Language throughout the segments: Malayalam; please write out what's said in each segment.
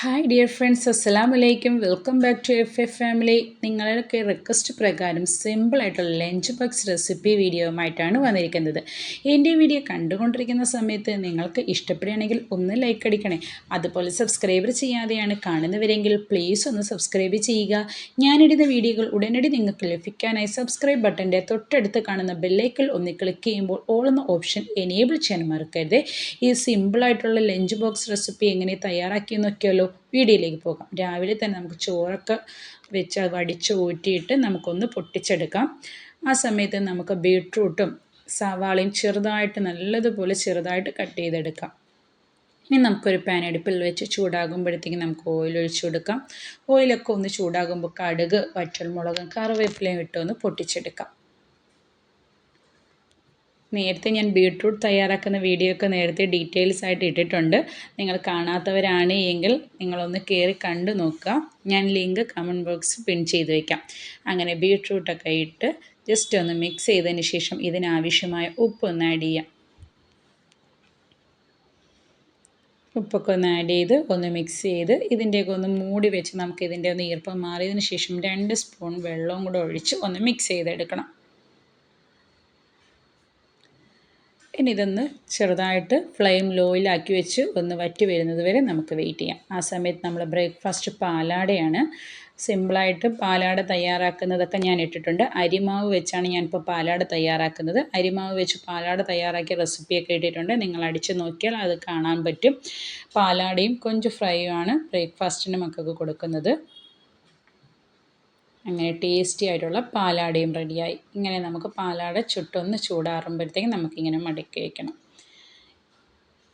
ഹായ് ഡിയർ ഫ്രണ്ട്സ് അസ്സലാം വലൈക്കും welcome back to F A family നിങ്ങളുടെ റിക്വസ്റ്റ് പ്രകാരം സിമ്പിളായിട്ടുള്ള ലഞ്ച് ബോക്സ് റെസിപ്പി വീഡിയോയുമായിട്ടാണ് വന്നിരിക്കുന്നത്. എന്റെ വീഡിയോ കണ്ടുകൊണ്ടിരിക്കുന്ന സമയത്ത് നിങ്ങൾക്ക് ഇഷ്ടപ്പെടുകയാണെങ്കിൽ ഒന്ന് ലൈക്ക് അടിക്കണേ. അതുപോലെ സബ്സ്ക്രൈബ് ചെയ്യാതെയാണ് കാണുന്നവരെങ്കിൽ പ്ലീസ് ഒന്ന് സബ്സ്ക്രൈബ് ചെയ്യുക. ഞാനിടുന്ന വീഡിയോകൾ ഉടനടി നിങ്ങൾക്ക് ലഭിക്കാനായി സബ്സ്ക്രൈബ് ബട്ടന്റെ തൊട്ടടുത്ത് കാണുന്ന ബെല്ലൈക്കൽ ഒന്ന് ക്ലിക്ക് ചെയ്യുമ്പോൾ ഓൾ എന്ന ഓപ്ഷൻ എനേബിൾ ചെയ്യാൻ മറക്കരുത്. ഈ സിമ്പിളായിട്ടുള്ള ലഞ്ച് ബോക്സ് റെസിപ്പി എങ്ങനെ തയ്യാറാക്കിയെന്നൊക്കെയല്ലോ വീഡിയോയിലേക്ക് പോകാം. രാവിലെ തന്നെ നമുക്ക് ചോറൊക്കെ വെച്ച് വടിച്ച് ഊറ്റിയിട്ട് നമുക്കൊന്ന് പൊട്ടിച്ചെടുക്കാം. ആ സമയത്ത് നമുക്ക് ബീട്രൂട്ടും സവാളയും ചെറുതായിട്ട് നല്ലതുപോലെ ചെറുതായിട്ട് കട്ട് ചെയ്തെടുക്കാം. ഇനി നമുക്കൊരു പാൻ അടുപ്പിൽ വെച്ച് ചൂടാകുമ്പോഴത്തേക്കും നമുക്ക് ഓയിൽ ഒഴിച്ചു കൊടുക്കാം. ഓയിലൊക്കെ ഒന്ന് ചൂടാകുമ്പോൾ കടുക് വറ്റൽമുളകും കറിവേപ്പിലയും ഇട്ടൊന്ന് പൊട്ടിച്ചെടുക്കാം. നേരത്തെ ഞാൻ ബീട്രൂട്ട് തയ്യാറാക്കുന്ന വീഡിയോ ഒക്കെ നേരത്തെ ഡീറ്റെയിൽസ് ആയിട്ട് ഇട്ടിട്ടുണ്ട്. നിങ്ങൾ കാണാത്തവരാണ് എങ്കിൽ നിങ്ങളൊന്ന് കയറി കണ്ടു നോക്കുക. ഞാൻ ലിങ്ക് കമന്റ് ബോക്സിൽ പിൻ ചെയ്ത് വയ്ക്കാം അങ്ങനെ ബീട്രൂട്ടൊക്കെ ഇട്ട് ജസ്റ്റ് ഒന്ന് മിക്സ് ചെയ്തതിന് ശേഷം ഇതിനാവശ്യമായ ഉപ്പ് ഒന്ന് ആഡ് ചെയ്യാം. ഉപ്പൊക്കെ ഒന്ന് ആഡ് ചെയ്ത് ഒന്ന് മിക്സ് ചെയ്ത് ഇതിന്റെയൊക്കെ ഒന്ന് മൂടി വെച്ച് നമുക്ക് ഇതിന്റെ ഒന്ന് ഈർപ്പം മാറിയതിന് ശേഷം രണ്ട് സ്പൂൺ വെള്ളവും കൂടെ ഒഴിച്ച് ഒന്ന് മിക്സ് ചെയ്തെടുക്കണം. ഇനി ഇതൊന്ന് ചെറുതായിട്ട് ഫ്ലെയിം ലോയിലാക്കി വെച്ച് ഒന്ന് വറ്റി വരുന്നത് വരെ നമുക്ക് വെയിറ്റ് ചെയ്യാം. ആ സമയത്ത് നമ്മൾ ബ്രേക്ക്ഫാസ്റ്റ് പാലാടയാണ്. സിമ്പിളായിട്ട് പാലാട തയ്യാറാക്കുന്നതൊക്കെ ഞാൻ ഇട്ടിട്ടുണ്ട്. അരിമാവ് വെച്ചാണ് ഞാനിപ്പോൾ പാലാട തയ്യാറാക്കുന്നത്. അരിമാവ് വെച്ച് പാലാട തയ്യാറാക്കിയ റെസിപ്പിയൊക്കെ ഇട്ടിട്ടുണ്ട്. നിങ്ങൾ അടിച്ച് നോക്കിയാൽ അത് കാണാൻ പറ്റും. പാലാടയും കൊഞ്ച് ഫ്രൈയും ആണ് ബ്രേക്ക്ഫാസ്റ്റിന് മക്കൾക്ക് കൊടുക്കുന്നത്. അങ്ങനെ ടേസ്റ്റി ആയിട്ടുള്ള പാലാടയും റെഡിയായി ഇങ്ങനെ നമുക്ക് പാലാട ചുട്ടൊന്ന് ചൂടാറുമ്പോഴത്തേക്കും നമുക്കിങ്ങനെ മടക്കി വയ്ക്കണം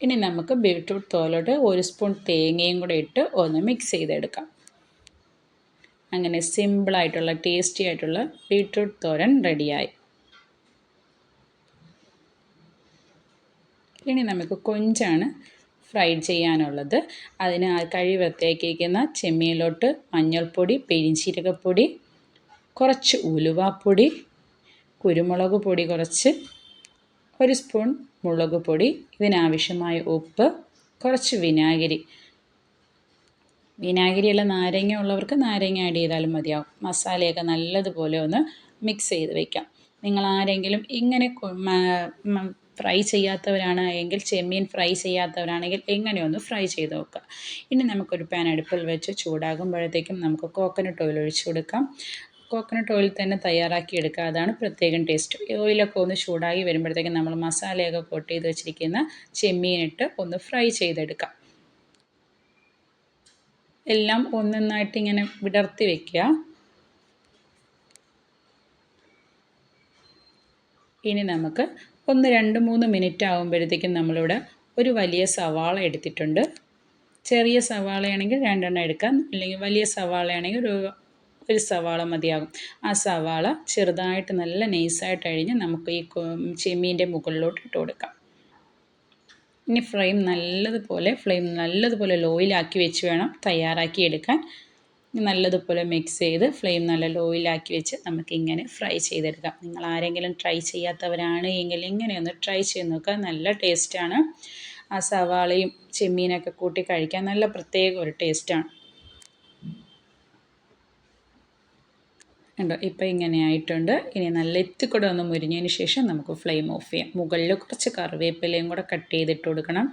ഇനി നമുക്ക് ബീട്രൂട്ട് തോലോട്ട് ഒരു സ്പൂൺ തേങ്ങയും കൂടെ ഇട്ട് ഒന്ന് മിക്സ് ചെയ്തെടുക്കാം. അങ്ങനെ സിമ്പിളായിട്ടുള്ള ടേസ്റ്റി ആയിട്ടുള്ള ബീട്രൂട്ട് തോരൻ റെഡിയായി ഇനി നമുക്ക് കൊഞ്ചാണ് ഫ്രൈ ചെയ്യാനുള്ളത്. അതിന് കഴി വൃത്തിയാക്കിയിരിക്കുന്ന ചെമ്മീനിലോട്ട് മഞ്ഞൾപ്പൊടി പെരിഞ്ചീരകപ്പൊടി കുറച്ച് ഉലുവാപ്പൊടി കുരുമുളക് പൊടി കുറച്ച് ഒരു സ്പൂൺ മുളക് പൊടി ഇതിനാവശ്യമായ ഉപ്പ് കുറച്ച് വിനാഗിരി. വിനാഗിരിയുള്ള നാരങ്ങ ഉള്ളവർക്ക് നാരങ്ങ ആഡ് ചെയ്താലും മതിയാവും. മസാലയൊക്കെ നല്ലതുപോലെ ഒന്ന് മിക്സ് ചെയ്ത് വയ്ക്കാം നിങ്ങൾ ആരെങ്കിലും ഇങ്ങനെ ഫ്രൈ ചെയ്യാത്തവരാണ് എങ്കിൽ ചെമ്മീൻ ഫ്രൈ ചെയ്യാത്തവരാണെങ്കിൽ എങ്ങനെയൊന്ന് ഫ്രൈ ചെയ്ത് നോക്കുക ഇനി നമുക്കൊരു പാൻ അടുപ്പിൽ വെച്ച് ചൂടാകുമ്പോഴത്തേക്കും നമുക്ക് കോക്കനട്ട് ഓയിൽ ഒഴിച്ചു കൊടുക്കാം. കോക്കനട്ട് ഓയിൽ തന്നെ തയ്യാറാക്കി എടുക്കുക. അതാണ് പ്രത്യേകം ടേസ്റ്റ് ഓയിലൊക്കെ ഒന്ന് ചൂടായി വരുമ്പോഴത്തേക്കും നമ്മൾ മസാലയൊക്കെ കോട്ട് ചെയ്ത് വെച്ചിരിക്കുന്ന ചെമ്മീനിട്ട് ഒന്ന് ഫ്രൈ ചെയ്തെടുക്കാം. എല്ലാം ഒന്നൊന്നായിട്ട് ഇങ്ങനെ വിടർത്തി വെക്കുക. ഇനി നമുക്ക് ഒന്ന് രണ്ട് മൂന്ന് മിനിറ്റ് ആകുമ്പോഴത്തേക്കും നമ്മളിവിടെ ഒരു വലിയ സവാള എടുത്തിട്ടുണ്ട്. ചെറിയ സവാളയാണെങ്കിൽ രണ്ടെണ്ണം എടുക്കാം. അല്ലെങ്കിൽ വലിയ സവാളയാണെങ്കിൽ ഒരു ഒരു സവാള മതിയാകും. ആ സവാള ചെറുതായിട്ട് നല്ല നൈസായിട്ട് അഴിഞ്ഞ് നമുക്ക് ഈ ചെമ്മീന്റെ മുകളിലോട്ട് ഇട്ട് കൊടുക്കാം. ഇനി ഫ്ലെയിം നല്ലതുപോലെ ഫ്ലെയിം നല്ലതുപോലെ ലോയിലാക്കി വെച്ച് വേണം തയ്യാറാക്കി എടുക്കാൻ. നല്ലതുപോലെ മിക്സ് ചെയ്ത് ഫ്ലെയിം നല്ല ലോയിലാക്കി വെച്ച് നമുക്കിങ്ങനെ ഫ്രൈ ചെയ്തെടുക്കാം. നിങ്ങൾ ആരെങ്കിലും ട്രൈ ചെയ്യാത്തവരാണ് എങ്കിൽ ഇങ്ങനെയൊന്ന് ട്രൈ ചെയ്ത് നോക്കുക. നല്ല ടേസ്റ്റാണ് ആ സവാളയും ചെമ്മീനൊക്കെ കൂട്ടി കഴിക്കാൻ നല്ല പ്രത്യേക ഒരു ടേസ്റ്റാണ് ഉണ്ടോ ഇപ്പോൾ ഇങ്ങനെ ആയിട്ടുണ്ട്. ഇനി നല്ല എത്തിക്കൂടെ ഒന്ന് മുരിഞ്ഞതിന് ശേഷം നമുക്ക് ഫ്ലെയിം ഓഫ് ചെയ്യാം. മുകളിൽ കുറച്ച് കറിവേപ്പിലയും കൂടെ കട്ട് ചെയ്തിട്ട് കൊടുക്കണം.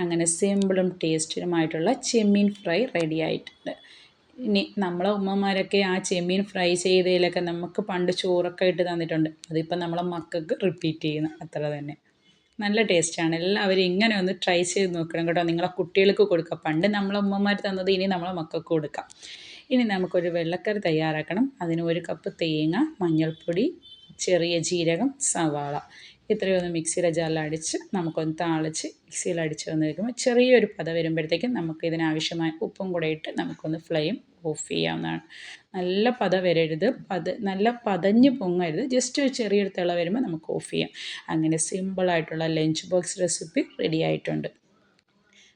അങ്ങനെ സിമ്പിളും ടേസ്റ്റിലുമായിട്ടുള്ള ചെമ്മീൻ ഫ്രൈ റെഡി ആയിട്ടുണ്ട്. ഇനി നമ്മളെ ഉമ്മമാരൊക്കെ ആ ചെമ്മീൻ ഫ്രൈ ചെയ്തതിലൊക്കെ നമുക്ക് പണ്ട് ചോറൊക്കെ ഇട്ട് തന്നിട്ടുണ്ട്. അതിപ്പോൾ നമ്മളെ മക്കൾക്ക് റിപ്പീറ്റ് ചെയ്യുന്നു. അത്ര തന്നെ. നല്ല ടേസ്റ്റാണ് എല്ലാവരും ഇങ്ങനെ ഒന്ന് ട്രൈ ചെയ്ത് നോക്കണം കേട്ടോ. നിങ്ങളെ കുട്ടികൾക്ക് കൊടുക്കുക പണ്ട് നമ്മളെ ഉമ്മമാർ തന്നത് ഇനി നമ്മളെ മക്കൾക്ക് കൊടുക്കാം. ഇനി നമുക്കൊരു വെള്ളക്കറി തയ്യാറാക്കണം. അതിന് ഒരു കപ്പ് തേങ്ങ മഞ്ഞൾപ്പൊടി ചെറിയ ജീരകം സവാള. ഇത്രയൊന്ന് മിക്സിയുടെ ജാറിൽ അടിച്ച് നമുക്കൊന്ന് താളിച്ച് മിക്സിയിൽ അടിച്ച് വന്ന് വെക്കുമ്പോൾ ചെറിയൊരു പത വരുമ്പോഴത്തേക്കും നമുക്ക് ഇതിനാവശ്യമായ ഉപ്പും കൂടെ ഇട്ട് നമുക്കൊന്ന് ഫ്ലെയിം ഓഫ് ചെയ്യാവുന്നതാണ്. നല്ല പത വരരുത്. പത നല്ല പതഞ്ഞ് പൊങ്ങരുത്. ജസ്റ്റ് ഒരു ചെറിയൊരു തിള വരുമ്പോൾ നമുക്ക് ഓഫ് ചെയ്യാം. അങ്ങനെ സിമ്പിളായിട്ടുള്ള ലഞ്ച് ബോക്സ് റെസിപ്പി റെഡി ആയിട്ടുണ്ട്.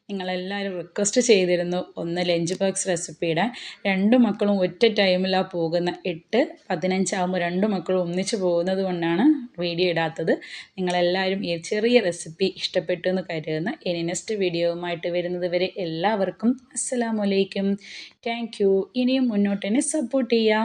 നിങ്ങളെല്ലാവരും റിക്വസ്റ്റ് ചെയ്തിരുന്നു ഒന്ന് ലഞ്ച് ബോക്സ് റെസിപ്പി ഇടാൻ. രണ്ട് മക്കളും ഒറ്റ ടൈമിലാണ് പോകുന്ന എട്ട് പതിനഞ്ചാകുമ്പോൾ രണ്ട് മക്കളും ഒന്നിച്ച് പോകുന്നത് കൊണ്ടാണ് വീഡിയോ ഇടാത്തത്. നിങ്ങളെല്ലാവരും ഈ ചെറിയ റെസിപ്പി ഇഷ്ടപ്പെട്ടു എന്ന് കരുതുന്ന. ഇനി നെക്സ്റ്റ് വീഡിയോവുമായിട്ട് വരുന്നത് വരെ എല്ലാവർക്കും അസ്സലാമലൈക്കും താങ്ക് യു ഇനിയും മുന്നോട്ട് തന്നെ സപ്പോർട്ട് ചെയ്യുക